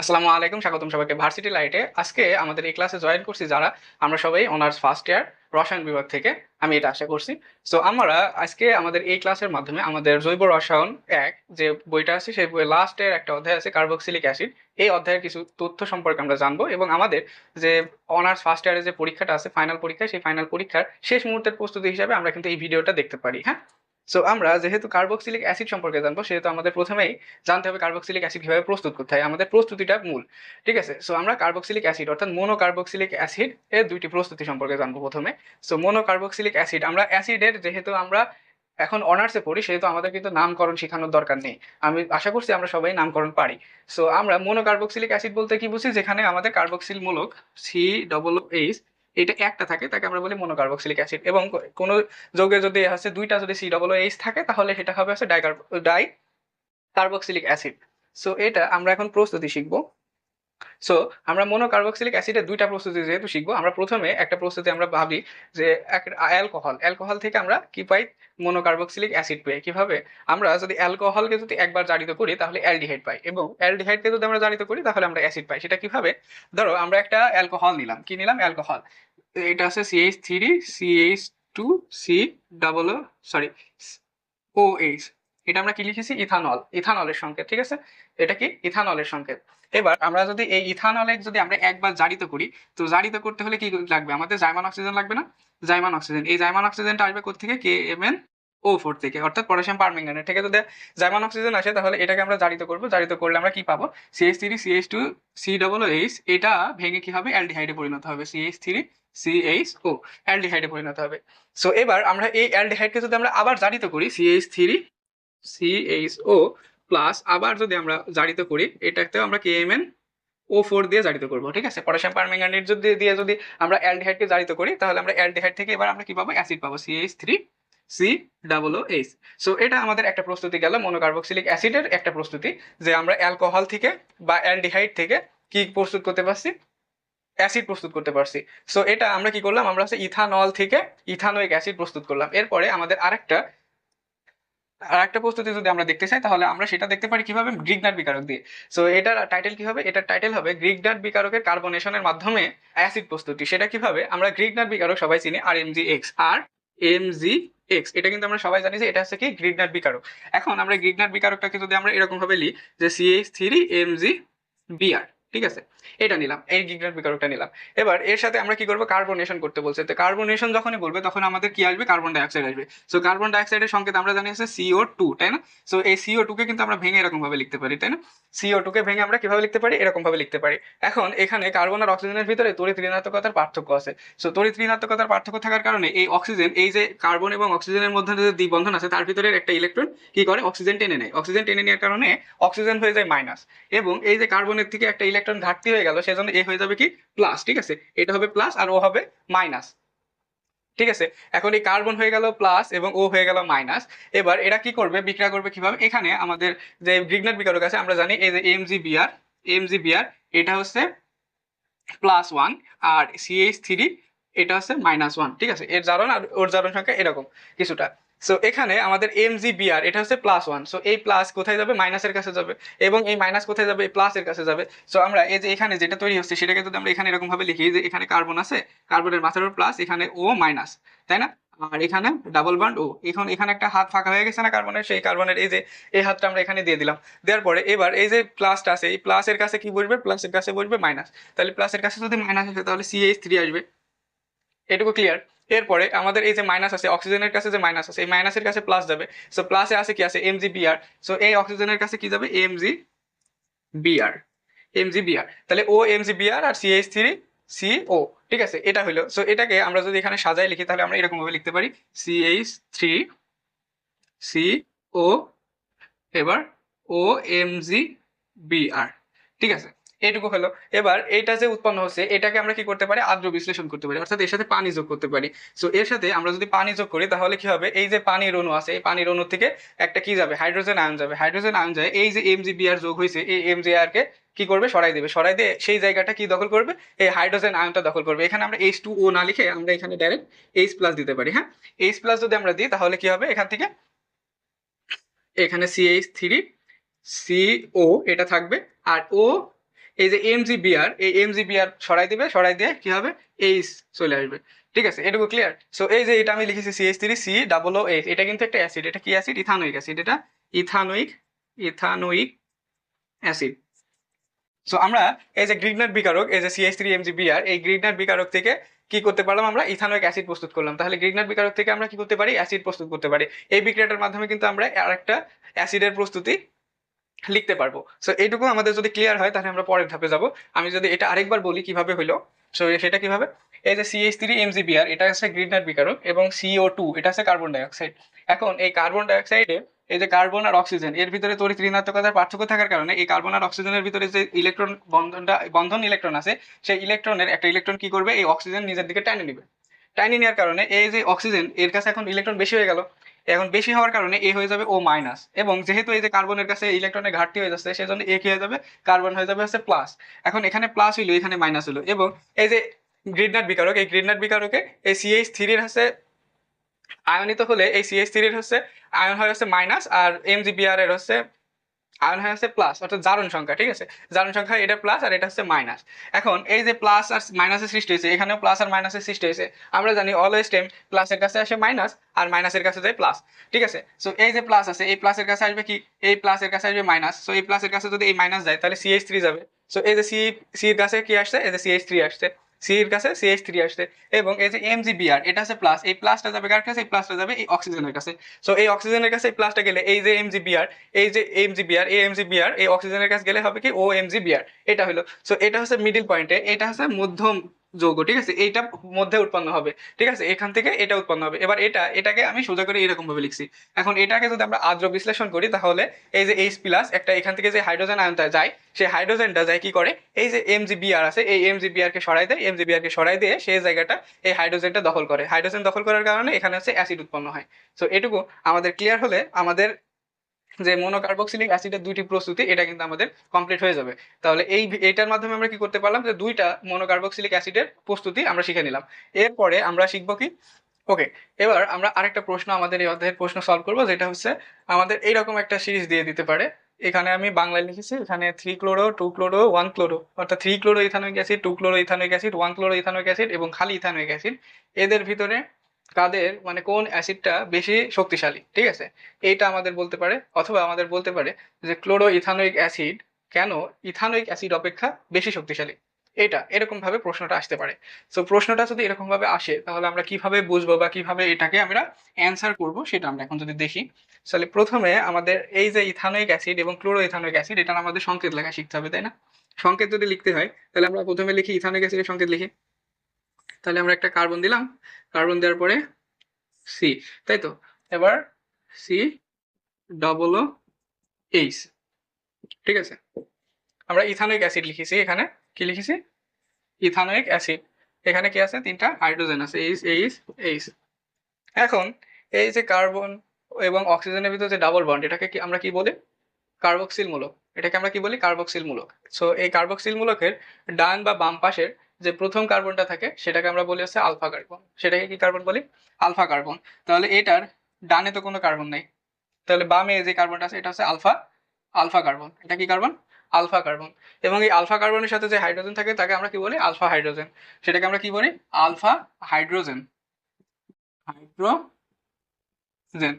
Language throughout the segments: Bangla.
আসসালামু আলাইকুম, স্বাগতম সবাইকে ভার্সিটি লাইটে আজকে আমাদের এই ক্লাসে জয়েন করছি যারা, আমরা সবাই অনার্স ফার্স্ট ইয়ার রসায়ন বিভাগ থেকে। আমি এটা আশা করছি। সো আমরা আজকে আমাদের এই ক্লাসের মাধ্যমে আমাদের জৈব রসায়ন এক যে বইটা আছে, সেই বইয়ের লাস্টের একটা অধ্যায় আছে কার্বক্সিলিক অ্যাসিড এই অধ্যায়ের কিছু তথ্য সম্পর্কে আমরা জানব এবং আমাদের যে অনার্স ফার্স্ট ইয়ারের যে পরীক্ষাটা আছে ফাইনাল পরীক্ষা, সেই ফাইনাল পরীক্ষার শেষ মুহূর্তের প্রস্তুতি হিসাবে আমরা কিন্তু এই ভিডিওটা দেখতে পারি হ্যাঁ? সো আমরা যেহেতু কার্বক্সিলিক অ্যাসিড সম্পর্কে জানব, সেহেতু আমাদের প্রথমেই জানতে হবে কার্বক্সিলিক অ্যাসিড কীভাবে প্রস্তুত করতে হয়। আমাদের প্রস্তুতিটা মূল, ঠিক আছে? সো আমরা কার্বক্সিলিক অ্যাসিড অর্থাৎ মোনো কার্বক্সিলিক অ্যাসিড এর দুইটি প্রস্তুতি সম্পর্কে জানব প্রথমে। সো মোনো কার্বক্সিলিক অ্যাসিড আমরা অ্যাসিডের যেহেতু আমরা এখন অনার্সে পড়ি, সেহেতু আমাদের কিন্তু নামকরণ শেখানোর দরকার নেই। আমি আশা করছি আমরা সবাই নামকরণ পারি। সো আমরা মোনো কার্বক্সিলিক অ্যাসিড বলতে কি বুঝি? যেখানে আমাদের কার্বক্সিল মূলক সি ডবল এইচ এটা একটা থাকে, তাকে আমরা বলি মনোকার্বক্সিলিক অ্যাসিড এবং কোনো যৌগে যদি আছে দুইটা যদি সি ডবল এইচ থাকে, তাহলে সেটা হবে হচ্ছে ডাই কার্বক্সিলিক অ্যাসিড সো এটা আমরা এখন প্রস্তুতি শিখব। সো আমরা মোনোকার্বক্সিলিক অ্যাসিডের দুইটা প্রস্তুতি যেহেতু শিখব, আমরা প্রথমে একটা প্রস্তুতি আমরা ভাবি যে অ্যালকোহল অ্যালকোহল থেকে আমরা কি পাই? মোনোকার্বক্সিলিক অ্যাসিড পাই কীভাবে? আমরা যদি অ্যালকোহলকে যদি একবার জারিত করি, তাহলে অ্যালডিহাইড পাই এবং অ্যালডিহাইডকে যদি আমরা জারিত করি, তাহলে আমরা অ্যাসিড পাই। সেটা কীভাবে? ধরো, আমরা একটা অ্যালকোহল নিলাম। কি নিলাম? অ্যালকোহল এটা আছে CH three CH two C double sorry O H এটা আমরা কি লিখেছি? ইথানল, ইথানলের সংকেত, ঠিক আছে? এটা কি? ইথানলের সংকেত। এবার আমরা যদি এই ইথানলের যদি আমরা একবার জারিত করি, তো জারিত করতে হলে কি লাগবে? আমাদের জাইমান অক্সিজেন লাগবে না? জাইমান অক্সিজেন। এই জাইমান অক্সিজেনটা আসবে কোথেকে K M N O four থেকে, অর্থাৎ পটাশিয়াম পারম্যাঙ্গানেট থেকে যদি জাইমান অক্সিজেন আসে, তাহলে এটাকে আমরা জারিত করব। জারিত করলে আমরা কি পাবো? CH three CH two, C double H, এটা ভেঙে কি হবে? অ্যালডিহাইডে পরিণত হবে। সিএইচ থ্রি সিএইচ ও, অ্যালডিহাইডে পরিণত হবে। সো এবার আমরা এই অ্যালডিহাইডকে যদি আমরা আবার জারিত করি CH three CH O plus আবার যদি আমরা জারিত করি এটাতেও আমরা কেএমএন ও ফোর দিয়ে জারিত করব, ঠিক আছে? পটাশিয়াম পারম্যাঙ্গানেট যদি দিয়ে যদি আমরা অ্যালডিহাইডকে জারিত করি, তাহলে আমরা অ্যালডিহাইড থেকে এবার আমরা কি পাবো? অ্যাসিড পাবো CH three C double H so এটা আমাদের একটা প্রস্তুতি গেল মনোকার্বক্সিলিক অ্যাসিডের একটা প্রস্তুতি, যে আমরা অ্যালকোহল থেকে বা অ্যালডিহাইড থেকে কি প্রস্তুত করতে পারছি? অ্যাসিড প্রস্তুত করতে পারছি। সো এটা আমরা কি করলাম? আমরা হচ্ছে ইথানল থেকে ইথানোইক অ্যাসিড প্রস্তুত করলাম। এরপরে আমাদের আরেকটা আর একটা প্রস্তুতি যদি আমরা দেখতে চাই, তাহলে আমরা সেটা দেখতে পারি কীভাবে গ্রিগনাট বিকারক দিয়ে। সো এটার টাইটেল কি হবে? এটার টাইটেল হবে গ্রিগনাট বিকারকের কার্বনেশনের মাধ্যমে অ্যাসিড প্রস্তুতি। সেটা কীভাবে? আমরা গ্রিগনাট বিকারক সবাই চিনি R M G X R M G X এটা কিন্তু আমরা সবাই জানি যে এটা হচ্ছে কি? গ্রিগনাট বিকারক। এখন আমরা গ্রিগনাট বিকারকটাকে যদি আমরা এরকম ভাবে লিখি যে CH three M G BR ঠিক আছে? এটা নিলাম, এই গিগনাট বিকারকটা নিলাম। এবার এর সাথে আমরা কি করব? কার্বনেশন করতে বলছে। তো কার্বনেশন যখনই বলবে, তখন আমাদের কি আসবে? কার্বন ডাইঅক্সাইড আসবে। সো কার্বন ডাইঅক্সাইডের সংকেত আমরা জানি হচ্ছে সিও টু তাই না? সো এই সিও টু কে কিন্তু আমরা ভেঙে এরকম ভাবে লিখতে পারি, তাই না? সিও টু কে ভেঙে আমরা কীভাবে লিখতে পারি? এরকম ভাবে লিখতে পারি। এখন এখানে কার্বন আর অক্সিজেনের ভিতরে তড়িৎ ঋণাত্মকতার পার্থক্য আছে। সো তড়িৎ ঋণাত্মকতার পার্থক্য থাকার কারণে এই অক্সিজেন এই যে কার্বন এবং অক্সিজেনের মধ্যে যে দ্বিবন্ধন আছে, তার ভিতরে একটা ইলেকট্রন কি করে? অক্সিজেন টেনে নেয়। অক্সিজেন টেনে নেওয়ার কারণে অক্সিজেন হয়ে যায় মাইনাস এবং এই যে কার্বনের থেকে একটা ইলেকট্রন ঘাটতি হয়ে গেল, সেজন্য এ হয়ে যাবে কি? প্লাস ঠিক আছে? এটা হবে প্লাস আর ও হবে মাইনাস ঠিক আছে? এখন এই কার্বন হয়ে গেল প্লাস এবং ও হয়ে গেল মাইনাস এবার এরা কি করবে? বিক্রিয়া করবে কীভাবে? এখানে আমাদের যে গ্রিগনাট বিকারক আছে, আমরা জানি এই যে M G BR M G BR এটা হচ্ছে প্লাস ওয়ান আর সিএইচ থ্রি এটা হচ্ছে মাইনাস ওয়ান ঠিক আছে? এর জারণ আর ওর জারণ সংখ্যা এরকম, কিছুটা। সো এখানে আমাদের এম জি বিআর এটা হচ্ছে প্লাস ওয়ান সো এই প্লাস কোথায় যাবে? মাইনাসের কাছে যাবে। এবং এই মাইনাস কোথায় যাবে? এই প্লাসের কাছে যাবে। সো আমরা এই যে এখানে যেটা তৈরি হচ্ছে, সেটাকে যদি আমরা এখানে এরকম ভাবে লিখি যে এখানে কার্বন আছে কার্বনের মাথার প্লাস এখানে ও মাইনাস তাই না? আর এখানে ডাবল বান্ড ও এখন এখানে একটা হাত ফাঁকা হয়ে গেছে না কার্বনের সেই কার্বনের এই যে, এই হাতটা আমরা এখানে দিয়ে দিলাম। দেওয়ার পরে এবার এই যে প্লাসটা আছে, এই প্লাসের কাছে কি বসবে? প্লাসের কাছে বসবে মাইনাস তাহলে প্লাসের কাছে যদি মাইনাস আসে, তাহলে সিএইচ থ্রি আসবে। এটুকু ক্লিয়ার এরপরে আমাদের এই যে মাইনাস আছে অক্সিজেনের কাছে যে মাইনাস আছে, এই মাইনাসের কাছে প্লাস যাবে। সো প্লাসে আছে কি আছে? এম জি বিআর সো এই অক্সিজেনের কাছে কি যাবে? M G BR M G BR তাহলে ও এম জি বিআর আর সিএইচ থ্রি সি ও ঠিক আছে? এটা হলো। সো এটাকে আমরা যদি এখানে সাজাই লিখি, তাহলে আমরা এরকম ভাবে লিখতে পারি। সিএইচ থ্রি সি ও এবার ও এম জি বিআর ঠিক আছে? এইটুকু হলো। এবার এটা যে উৎপন্ন হচ্ছে, এটাকে আমরা কি করতে পারি? আদ্র বিশ্লেষণ করতে পারি। অর্থাৎ এর সাথে পানি যোগ করতে পারি। সো এর সাথে আমরা যদি পানি যোগ করি, তাহলে কি হবে? এই যে পানির অণু আছে, এই পানির অণু থেকে একটা কি যাবে? হাইড্রোজেন আয়ন যাবে। হাইড্রোজেন আয়ন যায়, এই যে এম জি বিআর যোগ হয়েছে, এই এম জি আর কে করবে? সরাই দেবে। সরাই দিয়ে সেই জায়গাটা কি দখল করবে? এই হাইড্রোজেন আয়নটা দখল করবে। এখানে আমরা এইচ টু ও না লিখে আমরা এখানে ডাইরেক্ট এইচ প্লাস দিতে পারি হ্যাঁ? এইচ প্লাস যদি আমরা দিই, তাহলে কি হবে? এখান থেকে এখানে সিএইচ থ্রি সি ও এটা থাকবে। আর ও এই যে এমজিবিআর এই এমজিবিআর সরাই দিবে, সরাই দিয়ে কি হবে? এইচ চলে আসবে। ঠিক আছে? এটুকু ক্লিয়ার সো এই যে এটা আমি লিখেছি CH three C double O H এটা কিন্তু একটা অ্যাসিড এটা কি অ্যাসিড ইথানোইক অ্যাসিড এটা ইথানোইক ইথানোইক অ্যাসিড সো আমরা এই যে গ্রিগনার বিকারক, এই যে সিএইচ থ্রি এমজিবিআর এই গ্রিগনার বিকারক থেকে কি করতে পারলাম আমরা? ইথানোইক অ্যাসিড প্রস্তুত করলাম। তাহলে গ্রিগনার বিকারক থেকে আমরা কি করতে পারি? অ্যাসিড প্রস্তুত করতে পারি। এই বিক্রিয়াটার মাধ্যমে কিন্তু আমরা আরেকটা অ্যাসিডের প্রস্তুতি লিখতে পারব। সো এইটুকু আমাদের যদি ক্লিয়ার হয়, তাহলে আমরা পরের ধাপে যাব। আমি যদি এটা আরেকবার বলি কীভাবে হলো সো সেটা কীভাবে? এই যে সিএইচ থ্রি এমজিবিআর এটা হচ্ছে গ্রিগনার বিকারক এবং সিও টু এটা হচ্ছে কার্বন ডাইঅক্সাইড এখন এই কার্বন ডাইঅক্সাইডে এই যে কার্বন আর অক্সিজেন এর ভিতরে তড়িৎ ঋণাত্মকতার পার্থক্য থাকার কারণে এই কার্বন আর অক্সিজেনের ভিতরে যে ইলেকট্রন বন্ধনটা, বন্ধন ইলেকট্রন আছে, সেই ইলেকট্রনের একটা ইলেকট্রন কি করবে? এই অক্সিজেন নিজের দিকে টানে নিবে। টানে নেওয়ার কারণে এই যে অক্সিজেন এর কাছে এখন ইলেকট্রন বেশি হয়ে গেল। এখন বেশি হওয়ার কারণে এ হয়ে যাবে ও মাইনাস এবং যেহেতু এই যে কার্বনের কাছে ইলেকট্রনের ঘাটতি হয়ে যাচ্ছে, সেজন্য এ কি হয়ে যাবে? কার্বন হয়ে যাবে হচ্ছে প্লাস এখন এখানে প্লাস হইল, এখানে মাইনাস হইল। এবং এই যে গ্রিডনাট বিকারক, এই গ্রিডনাট বিকারকে এই সিএইচ থ্রির হচ্ছে আয়নিত হলে এই সিএইচ থ্রির হচ্ছে, আয়ন হয়ে হচ্ছে মাইনাস আর এমজিবিআর এর হচ্ছে আয়ন হয় হচ্ছে প্লাস অর্থাৎ জারণ সংখ্যা, ঠিক আছে? জারণ সংখ্যা এটা প্লাস আর এটা হচ্ছে মাইনাস এখন এই যে প্লাস আর মাইনাসের সৃষ্টি হয়েছে, এখানেও প্লাস আর মাইনাসের সৃষ্টি হয়েছে। আমরা জানি অলওয়েজ টাইম প্লাসের কাছে আসে মাইনাস আর মাইনাসের কাছে যায় প্লাস ঠিক আছে? সো এই যে প্লাস আছে, এই প্লাসের কাছে আসবে কি? এই প্লাসের কাছে আসবে মাইনাস সো এই প্লাসের কাছে যদি এই মাইনাস যায়, তাহলে সিএইচ থ্রি যাবে। সো এই যে সি সির কাছে কি আসছে? এই যে সিএইচ থ্রি আসছে। সির কাছে সিএইচ থ্রি আসছে এবং এই যে এম এমজিবিআর এটা আছে প্লাস এই প্লাসটা যাবে কার কাছে? এই প্লাসটা যাবে এই অক্সিজেনের কাছে। সো এই অক্সিজেনের কাছে এই প্লাসটা গেলে এই যে এম এমজিবিআর এই যে এম এমজিবিআর এই এমজিবিআর এই অক্সিজেনের কাছে গেলে হবে কি ও এম এমজিবিআর এটা হলো। সো এটা হচ্ছে মিডিল পয়েন্টে এটা হচ্ছে মধ্যম যৌগ, ঠিক আছে? এইটা মধ্যে উৎপন্ন হবে, ঠিক আছে? এখান থেকে এটা উৎপন্ন হবে। এবার এটা, এটাকে আমি সোজা করে এরকম ভাবে লিখছি। এখন এটাকে যদি আমরা আদ্র বিশ্লেষণ করি, তাহলে এই যে এইচ প্লাস একটা, এখান থেকে যে হাইড্রোজেন আয়নটা যায়, সেই হাইড্রোজেনটা যায় কি করে? এই যে এমজিবিআর আছে, এই এমজিবিআর কে সরাই দেয় এমজিবিআর কে সরাই দিয়ে সেই জায়গাটা এই হাইড্রোজেনটা দখল করে। হাইড্রোজেন দখল করার কারণে এখানে হচ্ছে অ্যাসিড উৎপন্ন হয়। সো এটুকু আমাদের ক্লিয়ার হলে আমাদের যে মনোকার্বক্সিলিক অ্যাসিডের দুইটি প্রস্তুতি, এটা কিন্তু আমাদের কমপ্লিট হয়ে যাবে। তাহলে এই এইটার মাধ্যমে আমরা কি করতে পারলাম? যে দুইটা মনোকার্বক্সিলিক অ্যাসিডের প্রস্তুতি আমরা শিখে নিলাম। এরপরে আমরা শিখব কি? ওকে এবার আমরা আরেকটা প্রশ্ন আমাদের এই অধ্যায়ের প্রশ্ন সলভ করব, যেটা হচ্ছে আমাদের এইরকম একটা সিরিজ দিয়ে দিতে পারে। এখানে আমি বাংলায় লিখেছি, এখানে three chloro two chloro one chloro অর্থাৎ three chloro ethanoic acid two chloro ethanoic acid one chloro ethanoic acid এবং খালি ইথানোইক অ্যাসিড এদের ভিতরে কাদের মানে কোন অ্যাসিডটা বেশি শক্তিশালী, ঠিক আছে? এইটা আমাদের বলতে পারে, অথবা আমাদের বলতে পারে যে ক্লোরো ইথানোইক অ্যাসিড কেন ইথানোইক অ্যাসিড অপেক্ষা বেশি শক্তিশালী? এটা এরকম ভাবে প্রশ্নটা আসতে পারে। সো প্রশ্নটা যদি এরকম ভাবে আসে, তাহলে আমরা কীভাবে বুঝব বা কীভাবে এটাকে আমরা অ্যান্সার করব সেটা আমরা এখন যদি দেখি। তাহলে প্রথমে আমাদের এই যে ইথানোইক অ্যাসিড এবং ক্লোরো ইথানোইক অ্যাসিড এটা আমাদের সংকেত লেখা শিখতে হবে, তাই না? সংকেত যদি লিখতে হয়, তাহলে আমরা প্রথমে লিখি ইথানোইক অ্যাসিডের সংকেত লিখি। তাহলে আমরা একটা কার্বন দিলাম। কার্বন দেওয়ার পরে সি তাই তো? এবার সি ডবল ও এইচ ঠিক আছে? আমরা ইথানোইক অ্যাসিড লিখেছি এখানে। কি লিখেছি? ইথানোইক অ্যাসিড এখানে কি আছে? তিনটা? হাইড্রোজেন আছে। এইচ এইচ এইচ এখন এই যে কার্বন এবং অক্সিজেনের ভিতরে যে ডাবল বন্ড এটাকে কি আমরা কি বলি? কার্বক্সিল মূলক এটাকে আমরা কি বলি? কার্বক্সিল মূলক সো এই কার্বক্সিল মূলকের ডান বা বাম পাশের যে প্রথম কার্বনটা থাকে, সেটাকে আমরা বলি হচ্ছে আলফা কার্বন সেটাকে কি কার্বন বলি? আলফা কার্বন তাহলে এটার ডানে তো কোনো কার্বন নেই। তাহলে বামে যে কার্বনটা আছে, এটা হচ্ছে আলফা আলফা কার্বন এটা কি কার্বন আলফা কার্বন এবং এই আলফা কার্বনের সাথে যে হাইড্রোজেন থাকে, তাকে আমরা কি বলি? আলফা হাইড্রোজেন সেটাকে আমরা কি বলি? আলফা হাইড্রোজেন হাইড্রোজেন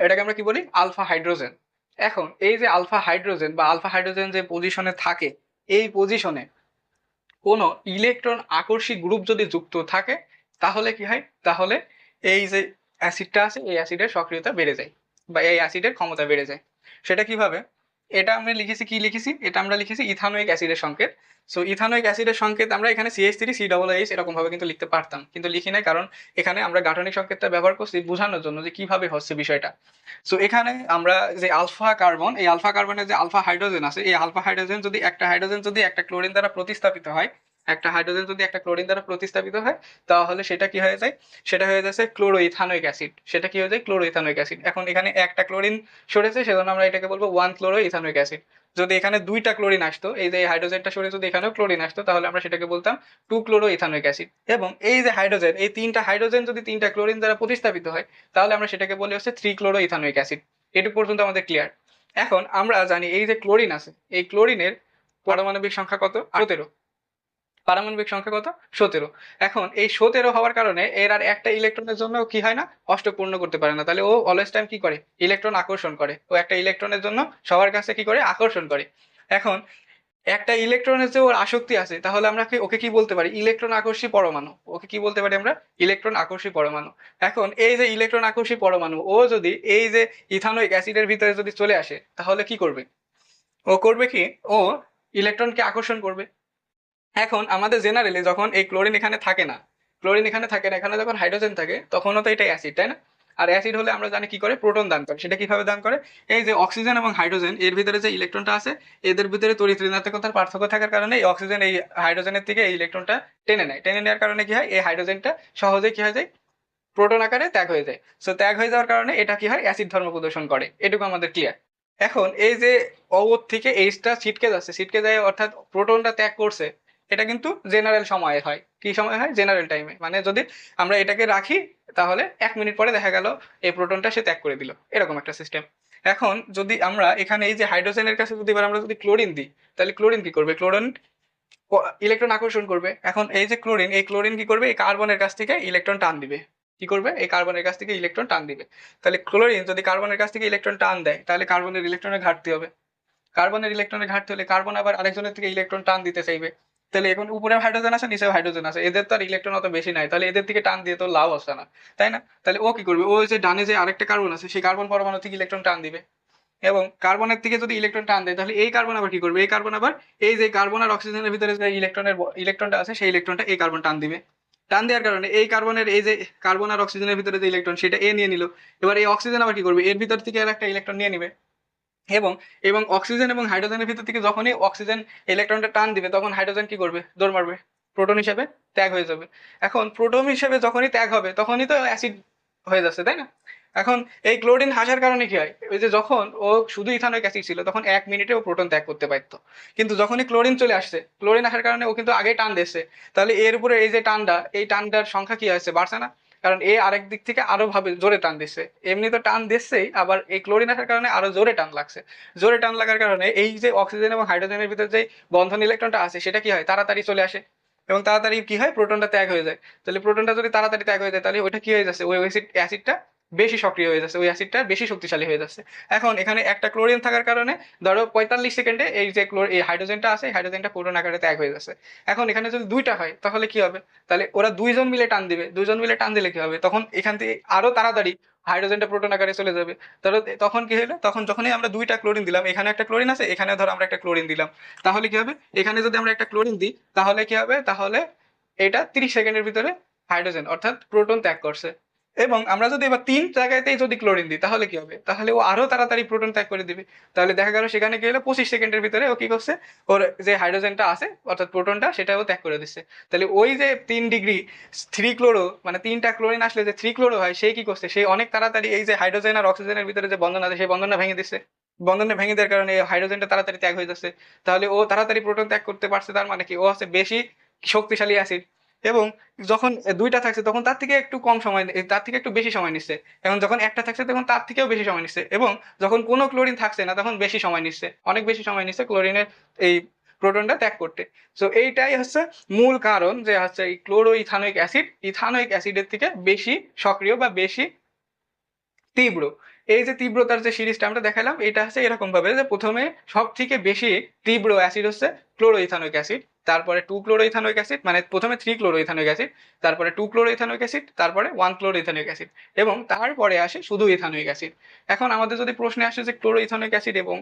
এটাকে আমরা কি বলি? আলফা হাইড্রোজেন এখন এই যে আলফা হাইড্রোজেন বা আলফা হাইড্রোজেন যে পজিশনে থাকে, এই পজিশনে কোনো ইলেকট্রন আকর্ষী গ্রুপ যদি যুক্ত থাকে, তাহলে কি হয়? তাহলে এই যে অ্যাসিডটা আছে, এই অ্যাসিডের সক্রিয়তা বেড়ে যায় বা এই অ্যাসিডের ক্ষমতা বেড়ে যায়। সেটা কীভাবে? এটা আমরা লিখেছি, কি লিখেছি? এটা আমরা লিখেছি ইথানোয়িক অ্যাসিডের সংকেত। সো ইথানোয়িক অ্যাসিডের সংকেত আমরা এখানে CS three C double H এরকম ভাবে কিন্তু লিখতে পারতাম। কিন্তু লিখি নাই কারণ এখানে আমরা গাঠনিক সংকেতটা ব্যবহার করছি বোঝানোর জন্য যে কীভাবে হচ্ছে বিষয়টা। সো এখানে আমরা যে আলফা কার্বন, এই আলফা কার্বনের যে আলফা হাইড্রোজেন আছে, এই আলফা হাইড্রোজেন যদি একটা হাইড্রোজেন যদি একটা ক্লোরিন দ্বারা প্রতিস্থাপিত হয় একটা হাইড্রোজেন যদি একটা ক্লোরিন দ্বারা প্রতিস্থাপিত হয়, তাহলে সেটা কি হয়ে যায়? সেটা হয়ে যাচ্ছে ক্লোরো ইথানোইক অ্যাসিড সেটা কি হয়ে যায়? ক্লোরো ইথানোইক অ্যাসিড এখন এখানে একটা ক্লোরিন সরেছে, সেজন্য আমরা এটাকে বলব ওয়ান ক্লোরো ইথানোইক অ্যাসিড যদি এখানে দুইটা ক্লোরিন আসতো, এই যে হাইড্রোজেনটা সরে, যদি এখানেও ক্লোরিন আসতো, তাহলে আমরা সেটাকে বলতাম টু ক্লোরো ইথানোইক অ্যাসিড এবং এই যে হাইড্রোজেন এই তিনটা হাইড্রোজেন যদি তিনটা ক্লোরিন দ্বারা প্রতিস্থাপিত হয়, তাহলে আমরা সেটাকে বলি হচ্ছে থ্রি ক্লোরো ইথানোইক অ্যাসিড এটুকু পর্যন্ত আমাদের ক্লিয়ার এখন আমরা জানি এই যে ক্লোরিন আছে, এই ক্লোরিনের পারমাণবিক সংখ্যা কত? সতেরো পারমাণবিক সংখ্যা কত? সতেরো। এখন এই সতেরো হওয়ার কারণে এর আর একটা ইলেকট্রনের জন্য কি হয় না? অষ্টক পূর্ণ করতে পারে না। তাহলে ও অলওয়েজ টাইম কি করে? ইলেকট্রন আকর্ষণ করে। ও একটা ইলেকট্রনের জন্য সবার কাছে কি করে? আকর্ষণ করে। এখন একটা ইলেকট্রনের যে ওর আসক্তি আছে, তাহলে আমরা কি, ওকে কি বলতে পারি? ইলেকট্রন আকর্ষী পরমাণু। ওকে কি বলতে পারি আমরা? ইলেকট্রন আকর্ষী পরমাণু। এখন এই যে ইলেকট্রন আকর্ষী পরমাণু, ও যদি এই যে ইথানোইক অ্যাসিডের ভিতরে যদি চলে আসে, তাহলে কি করবে? ও করবে কি? ও ইলেকট্রনকে আকর্ষণ করবে। এখন আমাদের জেনারেলি যখন এই ক্লোরিন এখানে থাকে না ক্লোরিন এখানে থাকে না, এখানে যখন হাইড্রোজেন থাকে, তখনও তো এটা অ্যাসিড তাই না? আর অ্যাসিড হলে আমরা জানি কি করে? প্রোটন দান করে। সেটা কীভাবে দান করে? এই যে অক্সিজেন এবং হাইড্রোজেন এর ভিতরে যে ইলেকট্রনটা আছে, এদের ভিতরে তড়িৎ ঋণাত্মকতার পার্থক্য থাকার কারণে এই অক্সিজেন এই হাইড্রোজেনের থেকে এই ইলেকট্রনটা টেনে নেয়। টেনে নেওয়ার কারণে কি হয়? এই হাইড্রোজেনটা সহজেই কি হয়ে যায়? প্রোটন আকারে ত্যাগ হয়ে যায়। সো ত্যাগ হয়ে যাওয়ার কারণে এটা কি হয়? অ্যাসিড ধর্ম প্রদর্শন করে। এটুকু আমাদের ক্লিয়ার এখন এই যে অবধ থেকে এইচটা ছিটকে যাচ্ছে, ছিটকে যায় অর্থাৎ প্রোটনটা ত্যাগ করছে এটা কিন্তু জেনারেল সময়ে হয়। কি সময় হয়? জেনারেল টাইমে মানে যদি আমরা এটাকে রাখি, তাহলে এক মিনিট পরে দেখা গেল এই প্রোটনটা সে ত্যাগ করে দিল। এরকম একটা সিস্টেম এখন যদি আমরা এখানে এই যে হাইড্রোজেনের কাছে যদি আমরা যদি ক্লোরিন দিই, তাহলে ক্লোরিন কি করবে? ক্লোরিন ইলেকট্রন আকর্ষণ করবে। এখন এই যে ক্লোরিন এই ক্লোরিন কি করবে? এই কার্বনের কাছ থেকে ইলেকট্রন টান দিবে। কি করবে? এই কার্বনের কাছ থেকে ইলেকট্রন টান দিবে। তাহলে ক্লোরিন যদি কার্বনের কাছ থেকে ইলেকট্রন টান দেয়, তাহলে কার্বনের ইলেকট্রনের ঘাটতি হবে। কার্বনের ইলেকট্রনের ঘাটতি হলে কার্বন আবার আরেকজনের থেকে ইলেকট্রন টান দিতে চাইবে। তাহলে এখন উপরে হাইড্রোজেন আছে নিচেও হাইড্রোজেন আছে। এদের তো আর ইলেকট্রন অত বেশি নাই। তাহলে এদের থেকে টান দিয়ে তো লাভ আসছে না, তাই না? তাহলে ও কি করবে? ও যে ডানে যে আরেকটা কার্বন আছে, সেই কার্বন পরমাণু থেকে ইলেকট্রন টান দিবে। এবং কার্বনের থেকে যদি ইলেকট্রন টান দেয়, তাহলে এই কার্বন আবার কি করবে? এই কার্বন আবার এই যে কার্বন আর অক্সিজেনের ভিতরে যে ইলেকট্রনের ইলেকট্রনটা আছে, সেই ইলেকট্রনটা এই কার্বন টান দিবে। টান দেওয়ার কারণে এই কার্বনের এই যে কার্বন আর অক্সিজেনের ভিতরে যে ইলেকট্রন সেটা এ নিয়ে নিল। এবার এই অক্সিজেন আবার কি করবে? এর ভিতর থেকে আর একটা ইলেকট্রন নিয়ে নিবে। এবং এবং অক্সিজেন এবং হাইড্রোজেনের ভিতর থেকে যখনই অক্সিজেন ইলেকট্রনটা টান দিবে, তখন হাইড্রোজেন কি করবে? দৌড় মারবে। প্রোটন হিসাবে ত্যাগ হয়ে যাবে। এখন প্রোটন হিসেবে যখনই ত্যাগ হবে, তখনই তো অ্যাসিড হয়ে যাচ্ছে, তাই না? এখন এই ক্লোরিন হাসার কারণে কি হয়? ওই যে যখন ও শুধু ইথানোইক অ্যাসিড ছিল, তখন এক মিনিটে ও প্রোটন ত্যাগ করতে পারতো। কিন্তু যখনই ক্লোরিন চলে আসছে ক্লোরিন আসার কারণে ও কিন্তু আগে টান দিচ্ছে তাহলে এর উপরে এই যে টানটা, এই টানটার সংখ্যা কি হয়েছে? বাড়ছে না? কারণ এ আরেক দিক থেকে আরও ভাবে জোরে টান দিচ্ছে এমনি তো টান দিচ্ছেই, আবার এই ক্লোরিন আসার কারণে আরও জোরে টান লাগছে। জোরে টান লাগার কারণে এই যে অক্সিজেন এবং হাইড্রোজেনের ভিতরে যে বন্ধন ইলেকট্রনটা আছে, সেটা কি হয়? তাড়াতাড়ি চলে আসে। এবং তাড়াতাড়ি কি হয়? প্রোটনটা ত্যাগ হয়ে যায়। তাহলে প্রোটনটা যদি তাড়াতাড়ি ত্যাগ হয়ে যায়, তাহলে ওইটা কি হয়ে যাচ্ছে? ওই অ্যাসিড অ্যাসিডটা বেশি সক্রিয় হয়ে যাচ্ছে, ওই অ্যাসিডটা বেশি শক্তিশালী হয়ে যাচ্ছে। এখন এখানে একটা ক্লোরিন থাকার কারণে ধরো পঁয়তাল্লিশ সেকেন্ডে এই যে ক্লোর এই হাইড্রোজেনটা আছে হাইড্রোজেনটা প্রোটন আকারে ত্যাগ হয়ে যাচ্ছে। এখন এখানে যদি দুইটা হয়, তাহলে কি হবে? তাহলে ওরা দুইজন মিলে টান দিবে। দুইজন মিলে টান দিলে কি হবে? তখন এখান থেকে আরও তাড়াতাড়ি হাইড্রোজেনটা প্রোটন আকারে চলে যাবে। তাহলে তখন কি হলো? তখন যখনই আমরা দুইটা ক্লোরিন দিলাম, এখানে একটা ক্লোরিন আছে, এখানে ধরো আমরা একটা ক্লোরিন দিলাম। তাহলে কি হবে? এখানে যদি আমরা একটা ক্লোরিন দিই, তাহলে কি হবে? তাহলে এটা তিরিশ সেকেন্ডের ভিতরে হাইড্রোজেন অর্থাৎ প্রোটন ত্যাগ করছে। এবং আমরা যদি এবার তিন জায়গাতেই যদি ক্লোরিন দিই, তাহলে কি হবে? তাহলে ও আরও তাড়াতাড়ি প্রোটন ত্যাগ করে দিবে। তাহলে দেখা গেল সেখানে হলো? পঁচিশ সেকেন্ডের ভিতরে ও কি করছে? ওর যে হাইড্রোজেনটা আছে, অর্থাৎ প্রোটনটা সেটাও ত্যাগ করে দিচ্ছে। তাহলে ওই যে তিন ডিগ্রি থ্রি ক্লোরো মানে তিনটা ক্লোরিন আসলে যে থ্রি ক্লোরো হয় সেই কি করছে? সেই অনেক তাড়াতাড়ি এই যে হাইড্রোজেন আর অক্সিজেনের ভিতরে যে বন্ধন আছে, সেই বন্ধনটা ভেঙে দিচ্ছে। বন্ধনটা ভেঙে দেওয়ার কারণে হাইড্রোজেনটা তাড়াতাড়ি ত্যাগ হয়ে যাচ্ছে। তাহলে ও তাড়াতাড়ি প্রোটন ত্যাগ করতে পারছে, তার মানে কি? ও হচ্ছে বেশি শক্তিশালী অ্যাসিড এবং যখন দুইটা থাকছে, তখন তার থেকে একটু কম সময় তার থেকে একটু বেশি সময় নিচ্ছে। এখন যখন একটা থাকছে, তখন তার থেকেও বেশি সময় নিচ্ছে এবং যখন কোনো ক্লোরিন থাকছে না, তখন বেশি সময় নিচ্ছে। অনেক বেশি সময় নিচ্ছে ক্লোরিনের এই প্রোটনটা ত্যাগ করতে। সো এইটাই হচ্ছে মূল কারণ যে হচ্ছে এই ক্লোরো ইথানোইক অ্যাসিড ইথানোইক অ্যাসিডের থেকে বেশি সক্রিয় বা বেশি তীব্র। এই যে তীব্রতার যে সিরিজটা আমরা দেখালাম, এটা হচ্ছে এরকম ভাবে যে প্রথমে সব থেকে বেশি তীব্র অ্যাসিড হচ্ছে ক্লোরোইথানোইক অ্যাসিড তারপরে টু ক্লোরোইথানোইক অ্যাসিড মানে প্রথমে থ্রি ক্লোরোইথানোইক অ্যাসিড তারপরে টু ক্লোরোইথানোইক অ্যাসিড তারপরে ওয়ান ক্লোরোইথানোইক অ্যাসিড এবং তারপরে আসে শুধু ইথানোইক অ্যাসিড এখন আমাদের যদি প্রশ্নে আসে যে ক্লোরোইথানোইক অ্যাসিড এবং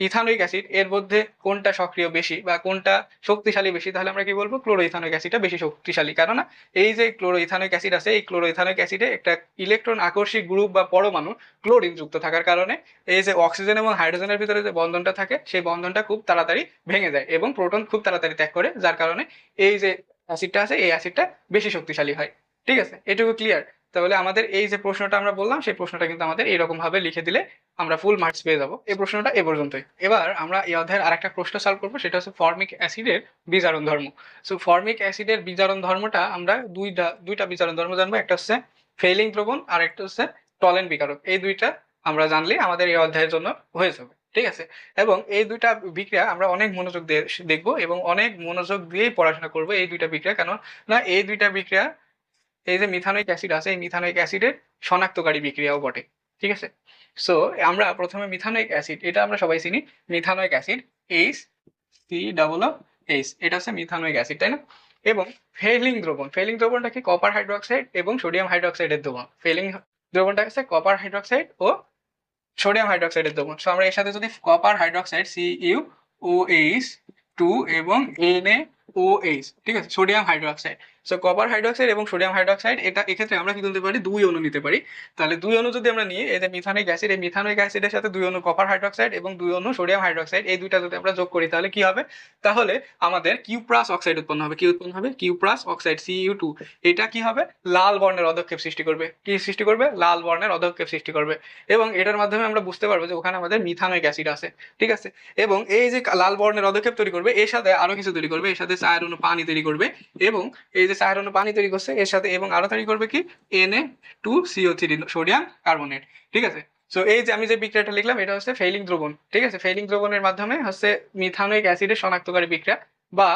ইথানোইক অ্যাসিড, এর মধ্যে কোনটা সক্রিয় বেশি বা কোনটা শক্তিশালী বেশি, তাহলে আমরা কি বলব? ক্লোরোইথানোইক অ্যাসিডটা বেশি শক্তিশালী। কারণ এই যে ক্লোরোইথানোইক অ্যাসিড আছে, এই ক্লোরোইথানোইক অ্যাসিডে একটা ইলেকট্রন আকর্ষী গ্রুপ বা পরমাণু ক্লোরিন যুক্ত থাকার কারণে এই যে অক্সিজেন এবং হাইড্রোজেনের ভিতরে যে বন্ধনটা থাকে, সেই বন্ধনটা খুব তাড়াতাড়ি ভেঙে যায় এবং প্রোটন খুব তাড়াতাড়ি ত্যাগ করে, যার কারণে এই যে অ্যাসিডটা আছে, এই অ্যাসিডটা বেশি শক্তিশালী হয়। ঠিক আছে? এটুকু ক্লিয়ার তাহলে আমাদের এই যে প্রশ্নটা আমরা বললাম, সেই প্রশ্নটা কিন্তু আমাদের এইরকম ভাবে লিখে দিলে আমরা ফুল মার্কস পেয়ে যাব। এই প্রশ্নটা এ পর্যন্তই। এবার আমরা এই অধ্যায়ের আরেকটা প্রশ্ন সলভ করব, সেটা হচ্ছে ফর্মিক অ্যাসিডের বিজারণ ধর্ম। সো ফর্মিক অ্যাসিডের বিজারণ ধর্মটা আমরা দুইটা দুইটা বিজারণ ধর্ম জানব। একটা হচ্ছে ফেইলিং দ্রবণ আর একটা হচ্ছে টলেন বিকারক। এই দুইটা আমরা জানলে আমাদের এই অধ্যায়ের জন্য হয়ে যাবে। ঠিক আছে? এবং এই দুইটা বিক্রিয়া আমরা অনেক মনোযোগ দিয়ে দেখব এবং অনেক মনোযোগ দিয়েই পড়াশোনা করব এই দুইটা বিক্রিয়া। কেন না এই দুইটা বিক্রিয়া এই যে মিথানোইক অ্যাসিড আছে, এই মিথানোইক অ্যাসিডের শনাক্তকারী বিক্রিয়াও বটে, ঠিক আছে? সো আমরা প্রথমে মিথানোইক অ্যাসিড এটা আমরা সবাই চিনি methanoic acid H C double H এটা হচ্ছে মিথানোইক অ্যাসিড তাই না? এবং ফেলিং দ্রবণ ফেলিং দ্রবণটা কি? কপার হাইড্রোক্সাইড এবং সোডিয়াম হাইড্রোক্সাইডের দ্রবণ। ফেলিং দ্রবণটা হচ্ছে কপার হাইড্রোক্সাইড ও সোডিয়াম হাইড্রোক্সাইডের দ্রবণ। সো আমরা এর সাথে যদি copper hydroxide C U O H two এবং এন এ ও এইচ ঠিক আছে? Sodium hydroxide so copper hydroxide এবং সোডিয়াম হাইড্রোক্সাইড এটা এক্ষেত্রে আমরা কি তুলতে পারি? দুই অণু নিতে পারি। তাহলে দুই অণু যদি আমরা নিই, এই যে মিথানিক অ্যাসিড এই মিথানিক অ্যাসিডের সাথে দুই অণু কপার হাইড্রোক্সাইড এবং দুই অণু সোডিয়াম হাইড্রোক্সাইড এই দুইটা যদি আমরা যোগ করি, তাহলে কি হবে? তাহলে আমাদের কিউপ্রাস অক্সাইড উৎপন্ন হবে। কি উৎপন্ন হবে? কিউপ্রাস অক্সাইড সিইউ টু এটা কি হবে? লাল বর্ণের অধক্ষেপ সৃষ্টি করবে। কি সৃষ্টি করবে? লাল বর্ণের অধক্ষেপ সৃষ্টি করবে। এবং এটার মাধ্যমে আমরা বুঝতে পারব যে ওখানে আমাদের মিথানোইক অ্যাসিড আছে। ঠিক আছে? এবং এই যে লাল বর্ণের অধক্ষেপ তৈরি করবে, এর সাথে আরও কিছু তৈরি করবে। এর সাথে অণু পানি তৈরি করবে এবং এই যে অণু পানি তৈরি করছে, এর সাথে এবং আরও তৈরি করবে কি? NA two CO three sodium carbonate ঠিক আছে? সো এই যে আমি যে বিক্রিয়াটা লিখলাম, এটা হচ্ছে ফেইলিং দ্রবণ, ঠিক আছে? ফেইলিং দ্রবণের মাধ্যমে হচ্ছে মিথানোইক অ্যাসিডের শনাক্তকারী বিক্রিয়া বা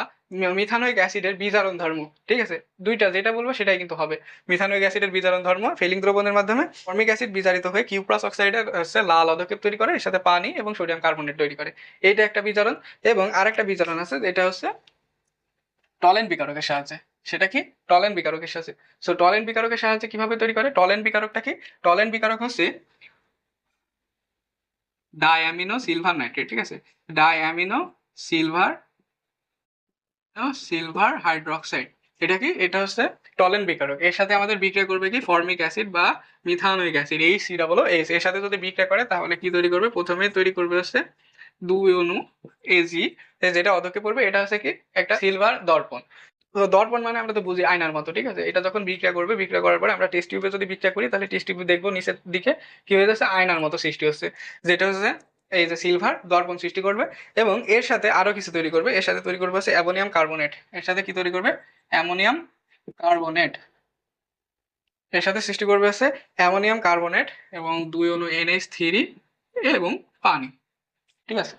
মিথানোইক অ্যাসিডের বিজারণ ধর্ম, ঠিক আছে? দুইটা যেটা বলব সেটাই কিন্তু হবে। মিথানোইক অ্যাসিডের বিজারণ ধর্ম ফেলিং দ্রবণের মাধ্যমে ফর্মিক অ্যাসিড বিজারিত হয়ে কিউপ্রাস অক্সাইডের হচ্ছে লাল অধক্ষেপ তৈরি করে, এর সাথে পানি এবং সোডিয়াম কার্বনেট তৈরি করে। এইটা একটা বিজারণ এবং আরেকটা বিজারণ আছে, যেটা হচ্ছে টলেন বিকারকের সাহায্যে। সেটা কি? টলেন বিকারকের সাহায্যে। সো টলেন বিকারকের সাহায্যে কীভাবে তৈরি করে? টলেন বিকারকটা কি? টলেন বিকারক হচ্ছে ডায়ামিনো সিলভার নাইট্রেট ঠিক আছে? ডায়ামিনো সিলভার সিলভার হাইড্রোক্সাইড এটা কি? এটা হচ্ছে টলেন বিকারক। এর সাথে আমাদের বিক্রিয়া করবে কি? ফর্মিক অ্যাসিড বা মিথানোইক অ্যাসিড এই সি ডাবল এস এর সাথে যদি বিক্রিয়া করে, তাহলে কি তৈরি করবে? প্রথমে তৈরি করবে হচ্ছে দুই অণু এজি যেটা অধকে পড়বে এটা হচ্ছে কি একটা সিলভার দর্পণ। তো দর্পণ মানে আমরা তো বুঝি আয়নার মতো, ঠিক আছে? এটা যখন বিক্রিয়া করবে, বিক্রিয়া করার পরে আমরা টেস্ট টিউবে যদি বিক্রিয়া করি, তাহলে টেস্ট টিউবে দেখব নিচের দিকে কি হয়ে যাচ্ছে, আয়নার মতো সৃষ্টি হচ্ছে। যেটা হচ্ছে এই যে সিলভার দর্পণ সৃষ্টি করবে এবং এর সাথে আরও কিছু তৈরি করবে। এর সাথে তৈরি করবে হচ্ছে অ্যামোনিয়াম কার্বনেট। এর সাথে কি তৈরি করবে? Ammonium carbonate. এর সাথে সৃষ্টি করবে হচ্ছে অ্যামোনিয়াম কার্বনেট এবং দুই অণু এনএইচ থ্রি এবং পানি। ঠিক আছে?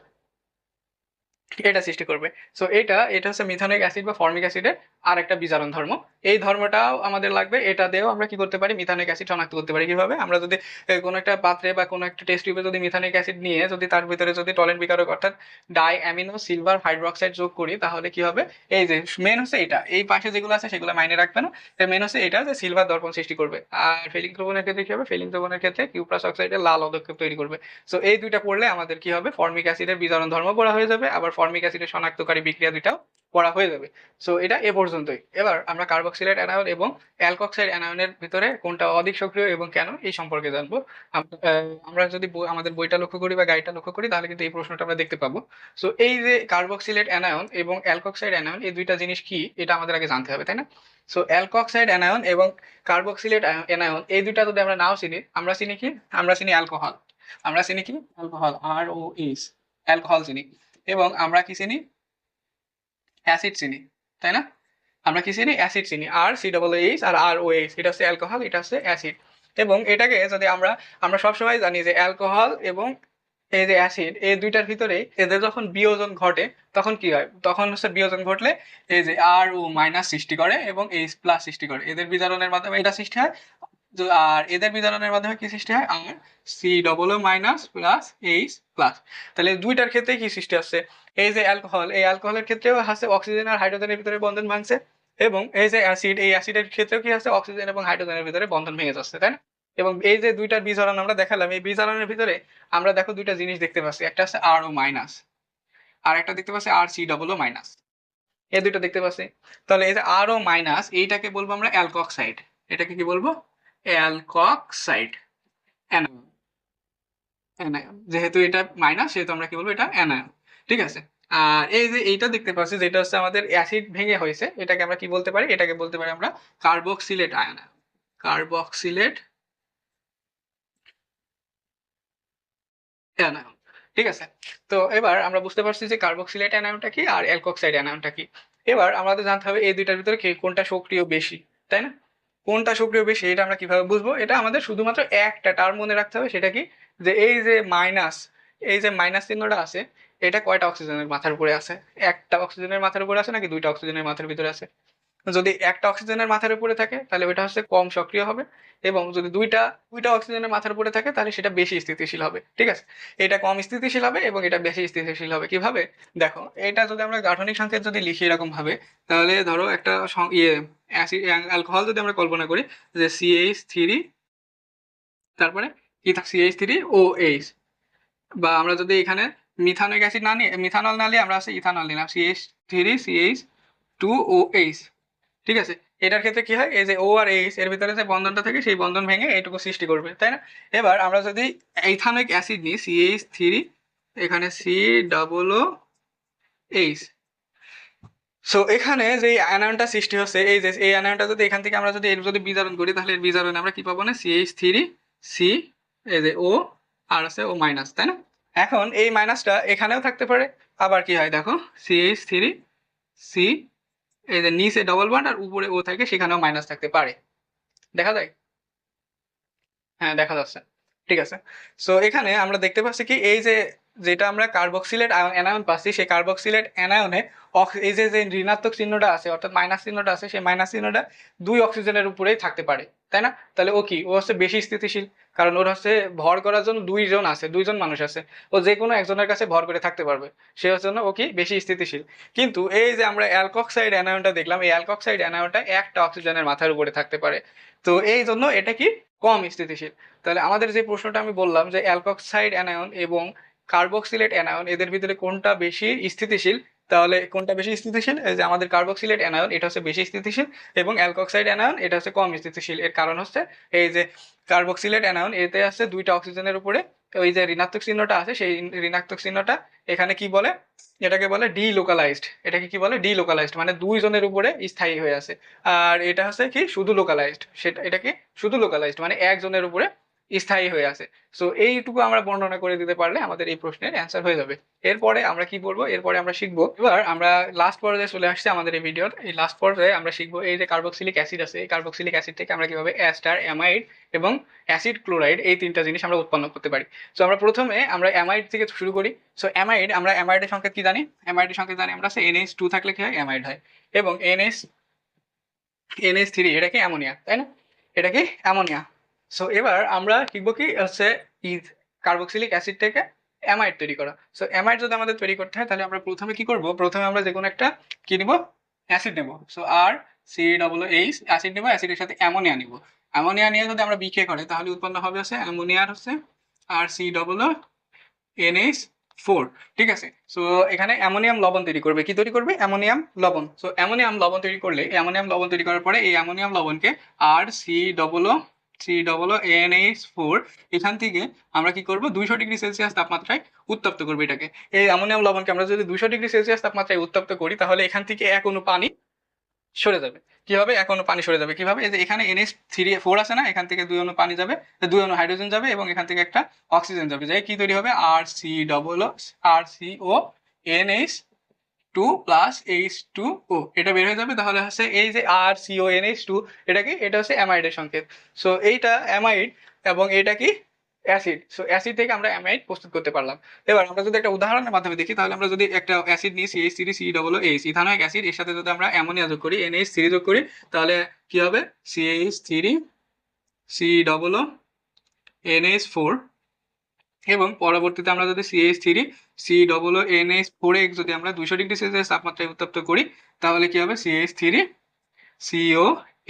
এটা সৃষ্টি করবে। সো এটা এটা হচ্ছে মিথানিক অ্যাসিড বা ফর্মিক অ্যাসিডের আর একটা বিজারণ ধর্ম। এই ধর্মটাও আমাদের লাগবে, এটা দিয়েও আমরা কি করতে পারি? মিথানিক অ্যাসিড শনাক্ত করতে পারি কীভাবে? আমরা যদি কোনো একটা পাত্রে বা কোনো একটা টেস্ট টিউবে যদি মিথানিক অ্যাসিড নিয়ে যদি তার ভিতরে যদি টলেন বিকারক অর্থাৎ ডাই অ্যামিনো সিলভার হাইড্রোক্সাইড যোগ করি, তাহলে কি হবে? এই যে মেন হচ্ছে এটা। এই পাশে যেগুলো আছে সেগুলো মাইনে রাখবে না। মেন হচ্ছে এটা যে সিলভার দর্পণ সৃষ্টি করবে। আর ফেলিং দ্রবণের ক্ষেত্রে কি হবে? ফেলিং দ্রবণের ক্ষেত্রে কিউপ্রাস অক্সাইডের লাল অধক্ষেপ তৈরি করবে। সো এই দুইটা পড়লে আমাদের কি হবে? ফর্মিক অ্যাসিডের বিজারণ ধর্ম পড়া হয়ে যাবে। আবার ফর্মিক অ্যাসিডের শনাক্তকারী বিক্রিয়া দুইটাও পড়া হয়ে যাবে। সো এটা এ পর্যন্তই। এবার আমরা কার্বক্সিলেট অ্যানায়ন এবং অ্যালকক্সাইড অ্যানায়নের ভিতরে কোনটা অধিক সক্রিয় এবং কেন, এই সম্পর্কে জানব। আমরা যদি আমাদের বইটা লক্ষ্য করি বা গাইডটা লক্ষ্য করি, তাহলে কিন্তু এই প্রশ্নটা আমরা দেখতে পাবো। সো এই যে কার্বক্সিলেট অ্যানায়ন এবং অ্যালকক্সাইড অ্যানায়ন এই দুইটা জিনিস কি, এটা আমাদের আগে জানতে হবে, তাই না? সো অ্যালকক্সাইড অ্যানায়ন এবং কার্বক্সিলেট অ্যানায়ন এই দুইটা যদি আমরা নাও চিনি, আমরা চিনি কি? আমরা চিনি অ্যালকোহল আমরা চিনি কি? Alcohol R O H alcohol চিনি। এবং আমরা কি চিনি? অ্যাসিড চিনি, তাই না? আমরা কি চিনি? অ্যাসিড চিনি। আর সি ডবল এইচ আর আর ও এইচ এটা হচ্ছে অ্যালকোহল, এটা হচ্ছে অ্যাসিড। এবং এটাকে যদি আমরা আমরা সবসময় জানি যে অ্যালকোহল এবং এই যে অ্যাসিড, এই দুইটার ভিতরে এদের যখন বিয়োজন ঘটে, তখন কি হয়? তখন হচ্ছে বিয়োজন ঘটলে এই যে আর ও মাইনাস সৃষ্টি করে এবং এইচ প্লাস সৃষ্টি করে। এদের বিজারণের মাধ্যমে এটা সৃষ্টি হয়। আর এদের বিজারণের মাধ্যমে কি সৃষ্টি হয়? R C double O minus plus H plus তাহলে দুইটার ক্ষেত্রে কি সৃষ্টি হচ্ছে এই যে অ্যালকোহল, এই অ্যালকোহলের ক্ষেত্রেও আছে অক্সিজেন আর হাইড্রোজেনের ভিতরে বন্ধন ভাঙছে এবং এই যে অ্যাসিড, এই অ্যাসিডের ক্ষেত্রেও কি আছে? অক্সিজেন এবং হাইড্রোজেনের ভিতরে বন্ধন ভেঙে যাচ্ছে, তাই না? এবং এই যে দুইটার বিজারণ আমরা দেখালাম, এই বিজারণের ভিতরে আমরা দেখো দুইটা জিনিস দেখতে পাচ্ছি, একটা আছে আর ও মাইনাস আর একটা দেখতে পাচ্ছি R C double O minus এই দুইটা দেখতে পাচ্ছি। তাহলে এই যে আর ও মাইনাস এইটাকে বলব আমরা অ্যালকক্সাইড। এটাকে কি বলব? অ্যালকক্সাইড যেহেতু এটা মাইনাস সেহেতু আমরা কি বলব, এটা অ্যানায়ন ঠিক আছে? আর এই যে এইটা দেখতে পাচ্ছি, যেটা হচ্ছে আমাদের অ্যাসিড ভেঙে হয়েছে, এটাকে আমরা কি বলতে পারি? এটাকে বলতে পারি আমরা কার্বক্সিলেট আয়ন কার্বক্সিলেট অ্যানায়ন ঠিক আছে? তো এবার আমরা বুঝতে পারছি যে কার্বক্সিলেট অ্যানায়নটা কি আর অ্যালকক্সাইড অ্যানায়নটা কি। এবার আমাদের জানতে হবে এই দুইটার ভিতরে কোনটা সক্রিয় বেশি, তাই না? কোনটা সক্রিয় বেশি এটা আমরা কীভাবে বুঝব? এটা আমাদের শুধুমাত্র একটা টার্ম মনে রাখতে হবে, সেটা কি? যে এই যে মাইনাস এই যে মাইনাস চিহ্নটা আছে, এটা কয়টা অক্সিজেনের মাথার উপরে আছে? একটা অক্সিজেনের মাথার উপরে আছে নাকি দুইটা অক্সিজেনের মাথার ভিতরে আছে? যদি একটা অক্সিজেনের মাথার উপরে থাকে, তাহলে ওইটা হচ্ছে কম সক্রিয় হবে এবং যদি দুইটা দুইটা অক্সিজেনের মাথার উপরে থাকে, তাহলে সেটা বেশি স্থিতিশীল হবে, ঠিক আছে? এটা কম স্থিতিশীল হবে এবং এটা বেশি স্থিতিশীল হবে। কীভাবে? দেখো, এটা যদি আমরা গাঠনিক সংকেত যদি লিখি এরকম ভাবে তাহলে ধরো একটা ইয়ে অ্যালকোহল যদি আমরা কল্পনা করি যে সিএইচ থ্রি তারপরে কি সিএইচ থ্রি ও এইচ বা আমরা যদি এখানে মিথানিক অ্যাসিড না নিয়ে, মিথানল না নিয়ে আমরা আছে ইথানল নিলাম CH three CH two O H ঠিক আছে? এটার ক্ষেত্রে কি হয়? এই যে ও আর এইচ এর ভিতরে যে বন্ধনটা থাকে, সেই বন্ধন ভেঙে এইটুকু সৃষ্টি করবে, তাই না? এবার আমরা যদি ইথানিক অ্যাসিড নিই সিএইচ থ্রি এখানে C double O H so এখানে যে অ্যানায়নটা সৃষ্টি হচ্ছে, এই যে এই অ্যানায়নটা যদি এখান থেকে আমরা যদি এর যদি বিজারণ করি, তাহলে এর বিজারণে আমরা কি পাবো না? সিএইচ থ্রি সি এই যে ও আর আছে ও মাইনাস তাই না? এখন এই মাইনাসটা এখানেও থাকতে পারে, আবার কি হয় দেখো? সিএইচ থ্রি সি এই যে নিচে ডবল বন্ড আর উপরে ও থাকে, সেখানেও মাইনাস থাকতে পারে। দেখা যায়? হ্যাঁ দেখা যাচ্ছে। ঠিক আছে। সো এখানে আমরা দেখতে পাচ্ছি কি, এই যে যেটা আমরা কার্বক্সিলেট অ্যানায়ন পাচ্ছি, সেই কার্বক্সিলেট অ্যানায়নে এই যে যে ঋণাত্মক চিহ্নটা আছে, অর্থাৎ মাইনাস চিহ্নটা আছে, সেই মাইনাস চিহ্নটা দুই অক্সিজেনের উপরেই থাকতে পারে। তাই না? তাহলে ও কি? ও হচ্ছে বেশি স্থিতিশীল। কারণ ওর হচ্ছে ভর করার জন্য দুইজন আছে, দুইজন মানুষ আছে। ও যে কোনো একজনের কাছে ভর করে থাকতে পারবে। সে হচ্ছে জন্য ও কি? বেশি স্থিতিশীল। কিন্তু এই যে আমরা অ্যালকক্সাইড অ্যানায়নটা দেখলাম, এই অ্যালকক্সাইড অ্যানায়নটা একটা অক্সিজেনের মাথার উপরে থাকতে পারে। তো এই জন্য এটা কি? কম স্থিতিশীল। তাহলে আমাদের যে প্রশ্নটা আমি বললাম যে অ্যালকক্সাইড অ্যানায়ন এবং কার্বক্সিলেট অ্যানায়ন, এদের ভিতরে কোনটা বেশি স্থিতিশীল? তাহলে কোনটা বেশি স্থিতিশীল? যে আমাদের কার্বক্সিলেট অ্যানায়ন এটা হচ্ছে বেশি স্থিতিশীল, এবং অ্যালকক্সাইড অ্যানায়ন এটা হচ্ছে কম স্থিতিশীল। এর কারণ হচ্ছে এই যে কার্বক্সিলেট অ্যানায়ন এতে আছে দুইটা অক্সিজেনের উপরে, ওই যে ঋণাত্মক চিহ্নটা আছে, সেই ঋণাত্মক চিহ্নটা এখানে কি বলে? এটাকে বলে ডিলোকালাইজড এটাকে কি বলে? ডিলোকালাইজড মানে দুইজনের উপরে স্থায়ী হয়ে আছে। আর এটা হচ্ছে কি? শুধু লোকালাইজড সেটা, এটাকে শুধু লোকালাইজড মানে একজনের উপরে স্থায়ী হয়ে আছে। সো এইটুকু আমরা বর্ণনা করে দিতে পারলে আমাদের এই প্রশ্নের অ্যান্সার হয়ে যাবে। এরপরে আমরা কি বলব? এরপরে আমরা শিখব। এবার আমরা লাস্ট পর্যায়ে চলে আসছি আমাদের এই ভিডিওর এই লাস্ট পর্যায়ে আমরা শিখব এই যে কার্বক্সিলিক অ্যাসিড আছে, এই কার্বক্সিলিক অ্যাসিড থেকে আমরা কীভাবে অ্যাস্টার অ্যামাইড এবং অ্যাসিড ক্লোরাইড এই তিনটা জিনিস আমরা উৎপন্ন করতে পারি। সো আমরা প্রথমে আমরা অ্যামাইড থেকে শুরু করি। সো অ্যামাইড আমরা অ্যামাইডের সংকেত কি জানি? অ্যামাইডের সংকেত জানি আমরা সে এনএইচ টু থাকলে কি হয়? অ্যামাইড হয়। এবং এনএস এনএস থ্রি এটা কি অ্যামোনিয়া তাই না? এটা কি অ্যামোনিয়া সো এবার আমরা শিখব কি, হচ্ছে ইথ কার্বক্সিলিক অ্যাসিড থেকে অ্যামাইড তৈরি করা। সো অ্যামাইড যদি আমাদের তৈরি করতে হয়, তাহলে আমরা প্রথমে কি করব? প্রথমে আমরা যে কোনো একটা কি নিব? অ্যাসিড নেব। So R C double H acid নেব অ্যাসিডের সাথে অ্যামোনিয়া নিব। অ্যামোনিয়া নিয়ে যদি আমরা বিক্রিয়া করে, তাহলে উৎপন্ন হবে হচ্ছে অ্যামোনিয়ার হচ্ছে R C double NH four ঠিক আছে? সো এখানে অ্যামোনিয়াম লবণ তৈরি করবে। কি তৈরি করবে? অ্যামোনিয়াম লবণ। সো অ্যামোনিয়াম লবণ তৈরি করলে অ্যামোনিয়াম লবণ তৈরি করার পরে এই ammonium লবণকে R C double C double N H four এখান থেকে আমরা কি করব? দুইশো ডিগ্রি সেলসিয়াস তাপমাত্রায় উত্তপ্ত করব এটাকে। এই অ্যামোনিয়াম লবণকে আমরা যদি দুইশো ডিগ্রি সেলসিয়াস তাপমাত্রায় উত্তপ্ত করি, তাহলে এখান থেকে এক অণু পানি সরে যাবে। কীভাবে? এক অণু পানি সরে যাবে। কীভাবে? এই যে এখানে এনএস থ্রি ফোর আছে না? এখান থেকে দুই অণু পানি যাবে, দুই অণু হাইড্রোজেন যাবে এবং এখান থেকে একটা অক্সিজেন যাবে। যাই কি তৈরি হবে? R C double R C O N H two plus H two O এটা বের হয়ে যাবে, তাহলে হচ্ছে এই যে R C O N H two এটা কি? এটা হচ্ছে অ্যামাইডের সংকেত। সো এইটা অ্যামাইড এবং এটা কি? অ্যাসিড সো অ্যাসিড থেকে আমরা অ্যামাইড প্রস্তুত করতে পারলাম। এবার আমরা যদি একটা উদাহরণের মাধ্যমে দেখি, তাহলে আমরা যদি একটা অ্যাসিড নিই CH three C double H ethanoic acid এর সাথে যদি আমরা অ্যামোনিয়া যোগ করি এনএইচ থ্রি যোগ করি, তাহলে কি হবে? CH three C double NH four এবং পরবর্তীতে আমরা যদি CH three C double NH ফোরে যদি আমরা দুশো ডিগ্রি সেলসিয়াস তাপমাত্রায় উত্তপ্ত করি, তাহলে কি হবে? CH three CO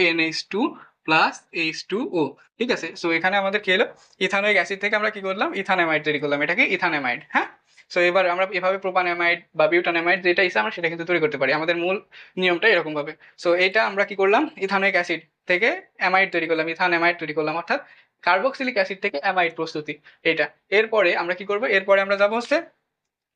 NH two plus H two O ঠিক আছে? সো এখানে আমাদের কি হলো ইথানোয়িক অ্যাসিড থেকে আমরা কি করলাম? ইথানামাইড তৈরি করলাম, এটাকে ইথানামাইড হ্যাঁ? সো এবার আমরা এভাবে প্রোপানামাইড বা বিউটানামাইড যেটা ইসে আমরা সেটা কিন্তু তৈরি করতে পারি। আমাদের মূল নিয়মটা এরকম ভাবে। সো এটা আমরা কি করলাম? ইথানোয়িক অ্যাসিড থেকে অ্যামাইড তৈরি করলাম, ইথানামাইড তৈরি করলাম, অর্থাৎ কার্বক্সিলিক অ্যাসিড থেকে অ্যামাইড প্রস্তুতি, এটা। এরপরে আমরা কি করব? এরপরে আমরা যাব হচ্ছে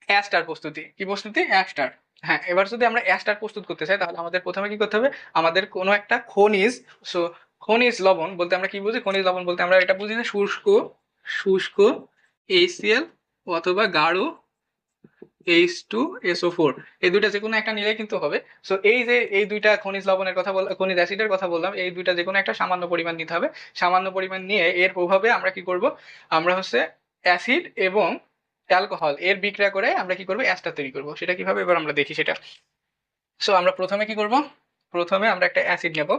অ্যাস্টার প্রস্তুতি। কি প্রস্তুতি? অ্যাস্টার হ্যাঁ এবার যদি আমরা অ্যাস্টার প্রস্তুত করতে চাই, তাহলে আমাদের প্রথমে কি করতে হবে? আমাদের কোনো একটা খনিজ সো খনিজ লবণ বলতে আমরা কি বুঝি? খনিজ লবণ বলতে আমরা এটা বুঝি যে শুষ্ক শুষ্ক এসিএল অথবা গাঢ় এইচ টু এসও ফোর এই দুইটা যে কোনো একটা নিলে কিন্তু হবে। সো এই যে এই দুইটা খনিজ লবণের কথা বল খনিজ অ্যাসিডের কথা বললাম, এই দুইটা যে কোনো একটা সামান্য পরিমাণ নিতে হবে। সামান্য পরিমাণ নিয়ে এর প্রভাবে আমরা কি করব? আমরা হচ্ছে অ্যাসিড এবং অ্যালকোহল, এর বিক্রিয়া করে আমরা কি করব? অ্যাসটা তৈরি করব। সেটা কীভাবে? এবার আমরা দেখি সেটা। সো আমরা প্রথমে কি করব? প্রথমে আমরা একটা অ্যাসিড নেব।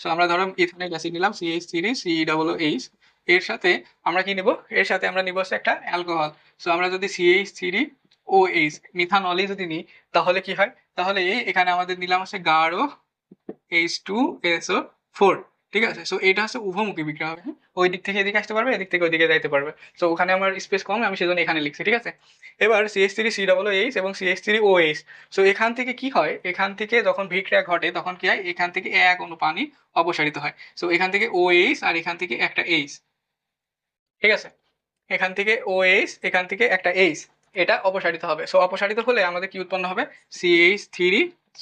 সো আমরা ধরো ইথানিক অ্যাসিড নিলাম CH three C double H এর সাথে আমরা কি নেব? এর সাথে আমরা নিব একটা অ্যালকোহল। সো আমরা যদি সিএইচ থ্রি ও এইচ মিথানলই যদি নিই, তাহলে কি হয়? তাহলে এখানে আমাদের নিলাম হচ্ছে গাঢ় H two S O four ঠিক আছে? সো এটা হচ্ছে উভমুখী বিক্রিয়া হবে হ্যাঁ? ওই দিক থেকে এদিকে আসতে পারবে, এদিক থেকে ওইদিকে যাইতে পারবে। সো ওখানে আমার স্পেস কম, আমি সেজন্য এখানে লিখছি, ঠিক আছে? এবার CS three C double H এবং CS three O H so এখান থেকে কি হয়? এখান থেকে যখন বিক্রিয়া ঘটে, তখন কি হয়? এখান থেকে এক অনু পানি অপসারিত হয়। সো এখান থেকে ও এইচ আর এখান থেকে একটা এইচ ঠিক আছে? এখান থেকে ও এইচ এখান থেকে একটা এইচ এটা অপসারিত হবে। সো অপসারিত হলে আমাদের কি উৎপন্ন হবে? সিএইচ থ্রি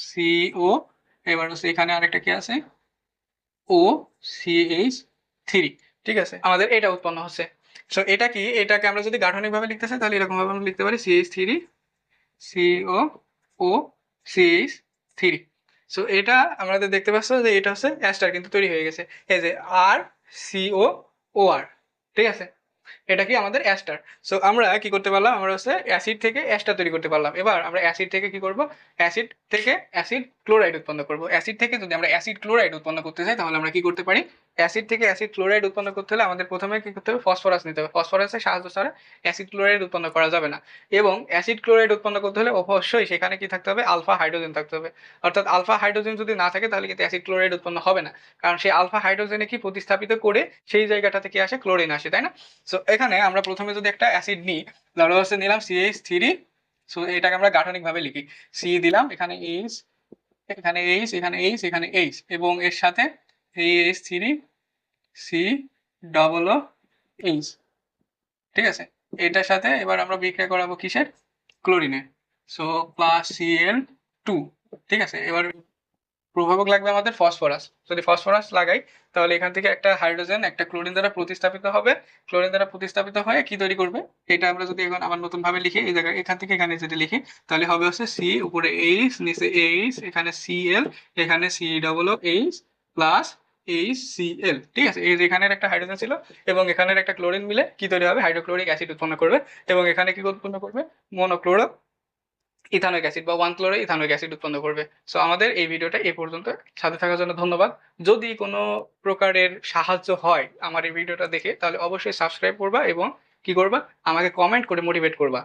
সিও এবার হচ্ছে এখানে আরেকটা কি আছে? ও সিএইচ থ্রি ঠিক আছে? আমাদের এটা উৎপন্ন হচ্ছে। সো এটা কি? এটাকে আমরা যদি গাঠনিকভাবে লিখতে চাই, তাহলে এরকমভাবে আমরা লিখতে পারি CH three CO O CH three so এটা আমাদের দেখতে পাচ্ছ যে এটা হচ্ছে অ্যাস্টার কিন্তু তৈরি হয়ে গেছে। এই যে আর সিও ও আর ঠিক আছে? এটা কি আমাদের অ্যাস্টার সো আমরা কি করতে পারলাম? আমরা হচ্ছে অ্যাসিড থেকে অ্যাস্টার তৈরি করতে পারলাম। এবার আমরা অ্যাসিড থেকে কি করব? অ্যাসিড থেকে অ্যাসিড ক্লোরাইড উৎপন্ন করব। অ্যাসিড থেকে যদি আমরা অ্যাসিড ক্লোরাইড উৎপন্ন করতে চাই, তাহলে আমরা কি করতে পারি? অ্যাসিড থেকে অ্যাসিড ক্লোরাইড উৎপন্ন করতে হলে আমাদের প্রথমে কি করতে হবে? ফসফরাস নিতে হবে। ফসফরাসের সাহায্য ছাড়া অ্যাসিড ক্লোরাইড উৎপন্ন করা যাবে না। এবং অ্যাসিড ক্লোরাইড উৎপন্ন করতে হলে অবশ্যই সেখানে কি থাকতে হবে? আলফা হাইড্রোজেন থাকতে হবে। অর্থাৎ আলফা হাইড্রোজেন যদি না থাকে, তাহলে কিন্তু অ্যাসিড ক্লোরাইড উৎপন্ন হবে না। কারণ সেই আলফা হাইড্রোজেনে কি প্রতিস্থাপিত করে সেই জায়গাটা থেকে আসে ক্লোরিন আসে, তাই না? সো এখানে আমরা প্রথমে যদি একটা অ্যাসিড নিই, ধরো হচ্ছে নিলাম সিএইচ থ্রি সো এটাকে আমরা গাঠনিকভাবে লিখি। সি দিলাম, এখানে এইচ এখানে এইচ এখানে এইচ এখানে এইচ এবং এর সাথে H three C double O H ঠিক আছে? এটার সাথে এবার আমরা বিক্রিয়া করাবো কিসের? ক্লোরিনে সো প্লাস সিএল টু ঠিক আছে? এবার প্রভাবক লাগবে আমাদের ফসফরাস। যদি ফসফরাস লাগাই, তাহলে এখান থেকে একটা হাইড্রোজেন, একটা ক্লোরিন দ্বারা প্রতিস্থাপিত হবে। ক্লোরিন দ্বারা প্রতিস্থাপিত হয়ে কি তৈরি করবে? এটা আমরা যদি এখন আবার নতুন ভাবে লিখি, এই জায়গায়, এখান থেকে এখানে যদি লিখি, তাহলে হবে হচ্ছে সি উপরে এইচ নিচে এইচ এখানে সিএল এখানে C double H plus H ঠিক আছে এই এখানের একটা হাইড্রোজেন ছিল এবং এখানের একটা ক্লোরিন মিলে কি তৈরি হবে হাইড্রোক্লোরিক অ্যাসিড উৎপন্ন করবে এবং এখানে কি উৎপন্ন করবে মনোক্লোরো অ্যাসিড বা ওয়ান ক্লোরো ইথানোইক অ্যাসিড উৎপন্ন করবে সো আমাদের এই ভিডিওটা এই পর্যন্ত সাথে থাকার জন্য ধন্যবাদ যদি কোনো প্রকারের সাহায্য হয় আমার এই ভিডিওটা দেখে তাহলে অবশ্যই সাবস্ক্রাইব করবা এবং কি করবা আমাকে কমেন্ট করে মোটিভেট করবা